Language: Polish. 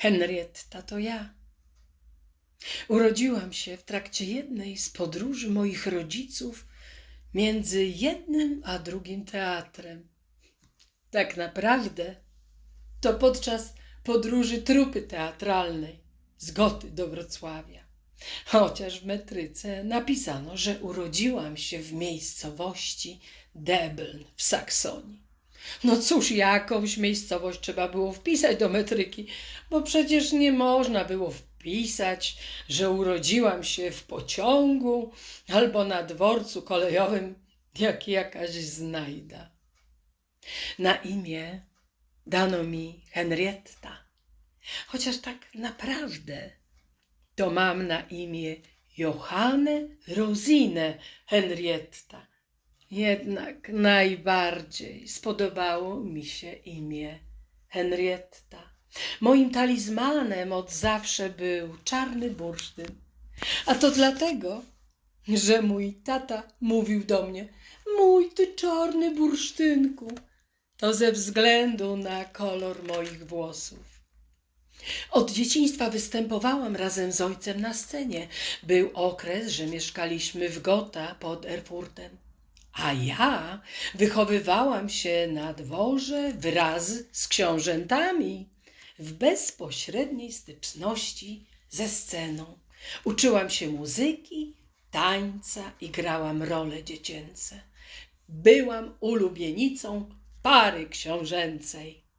Henrietta to ja. Urodziłam się w trakcie jednej z podróży moich rodziców między jednym a drugim teatrem. Tak naprawdę to podczas podróży trupy teatralnej z Goty do Wrocławia. Chociaż w metryce napisano, że urodziłam się w miejscowości Debeln w Saksonii. No cóż, jakąś miejscowość trzeba było wpisać do metryki, bo przecież nie można było wpisać, że urodziłam się w pociągu albo na dworcu kolejowym, jak jakaś znajda. Na imię dano mi Henrietta, chociaż tak naprawdę to mam na imię Johanne Rosine Henrietta. Jednak najbardziej spodobało mi się imię Henrietta. Moim talizmanem od zawsze był czarny bursztyn. A to dlatego, że mój tata mówił do mnie: Mój ty czarny bursztynku. To ze względu na kolor moich włosów. Od dzieciństwa występowałam razem z ojcem na scenie. Był okres, że mieszkaliśmy w Gotha pod Erfurtem. A ja wychowywałam się na dworze wraz z książętami w bezpośredniej styczności ze sceną. Uczyłam się muzyki, tańca i grałam role dziecięce. Byłam ulubienicą pary książęcej.